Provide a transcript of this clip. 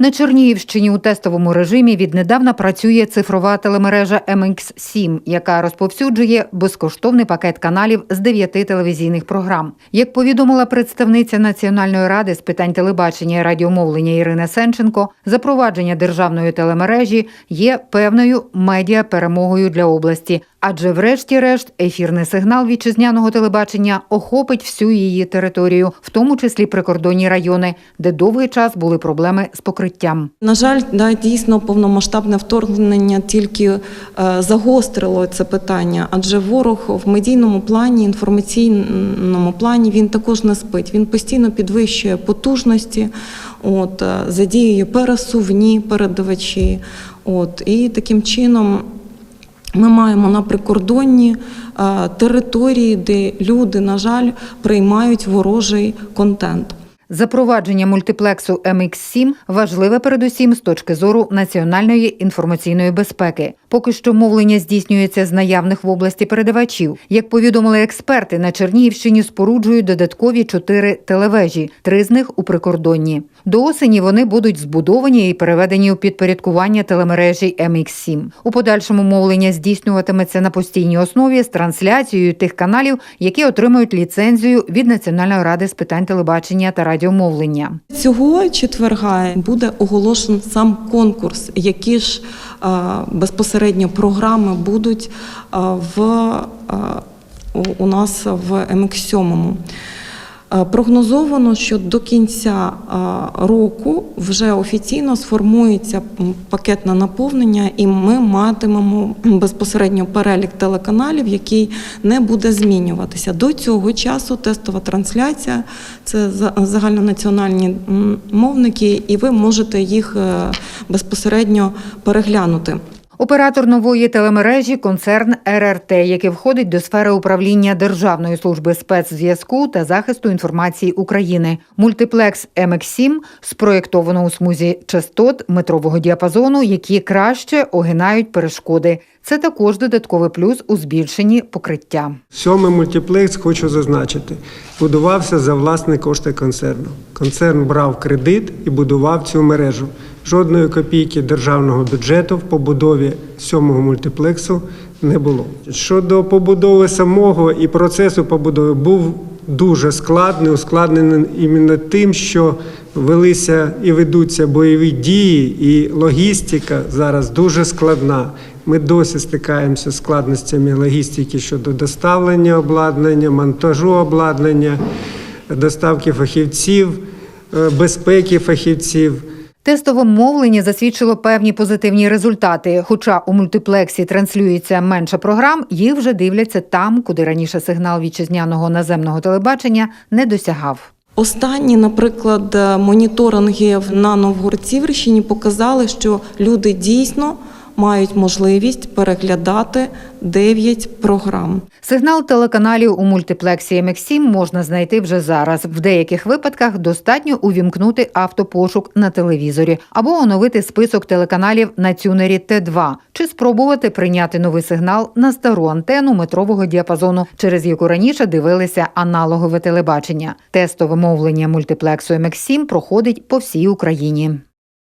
На Чернігівщині у тестовому режимі віднедавна працює цифрова телемережа MX7, яка розповсюджує безкоштовний пакет каналів з дев'яти телевізійних програм. Як повідомила представниця Національної ради з питань телебачення і радіомовлення Ірина Сенченко, запровадження державної телемережі є певною медіа перемогою для області, адже, врешті-решт, ефірний сигнал вітчизняного телебачення охопить всю її територію, в тому числі прикордонні райони, де довгий час були проблеми з покриттям. На жаль, да, дійсно повномасштабне вторгнення тільки е, загострило це питання, адже ворог в медійному плані, інформаційному плані він також не спить. Він постійно підвищує потужності, от, е, задіює пересувні передавачі. От, і таким чином ми маємо на прикордонні е, території, де люди, на жаль, приймають ворожий контент. Запровадження мультиплексу MX7 важливе передусім з точки зору національної інформаційної безпеки. Поки що мовлення здійснюється з наявних в області передавачів. Як повідомили експерти, на Чернігівщині споруджують додаткові чотири телевежі, три з них у прикордонні. До осені вони будуть збудовані і переведені у підпорядкування телемережі MX7. У подальшому мовлення здійснюватиметься на постійній основі з трансляцією тих каналів, які отримують ліцензію від Національної ради з питань телебачення та радіомовлення. Цього четверга буде оголошений сам конкурс, які ж е, безпосередньо програми будуть е, в, е, у- нас в МХ7. Е, Прогнозовано, що до кінця е, року вже офіційно сформується пакетне наповнення, і ми матимемо безпосередньо перелік телеканалів, який не буде змінюватися. До цього часу тестова трансляція це за- загальнонаціональні мовники, і ви можете їх е, безпосередньо переглянути. Оператор нової телемережі концерн РРТ, який входить до сфери управління Державної служби спецзв'язку та захисту інформації України. Мультиплекс МХ7 спроєктовано у смузі частот метрового діапазону, які краще огинають перешкоди. Це також додатковий плюс у збільшенні покриття. Сьомий мультиплекс, хочу зазначити, будувався за власні кошти концерну. Концерн брав кредит і будував цю мережу. Жодної копійки державного бюджету в побудові сьомого мультиплексу не було. Щодо побудови самого і процесу побудови був дуже складний, ускладнений іменно тим, що велися і ведуться бойові дії, і логістика зараз дуже складна. Ми досі стикаємося з складностями логістики щодо доставлення обладнання, монтажу обладнання, доставки фахівців, е, безпеки фахівців. Тестове мовлення засвідчило певні позитивні результати. Хоча у мультиплексі транслюється менше програм, їх вже дивляться там, куди раніше сигнал вітчизняного наземного телебачення не досягав. Останні, наприклад, е, моніторинги на Новгород-Сіверщині показали, що люди дійсно мають можливість переглядати 9 програм. Сигнал телеканалів у мультиплексі MX7 можна знайти вже зараз. В деяких випадках достатньо увімкнути автопошук на телевізорі або оновити список телеканалів на тюнері Т2, чи спробувати прийняти новий сигнал на стару антенну метрового діапазону, через яку раніше дивилися аналогове телебачення. Тестове мовлення мультиплексу MX7 проходить по всій Україні.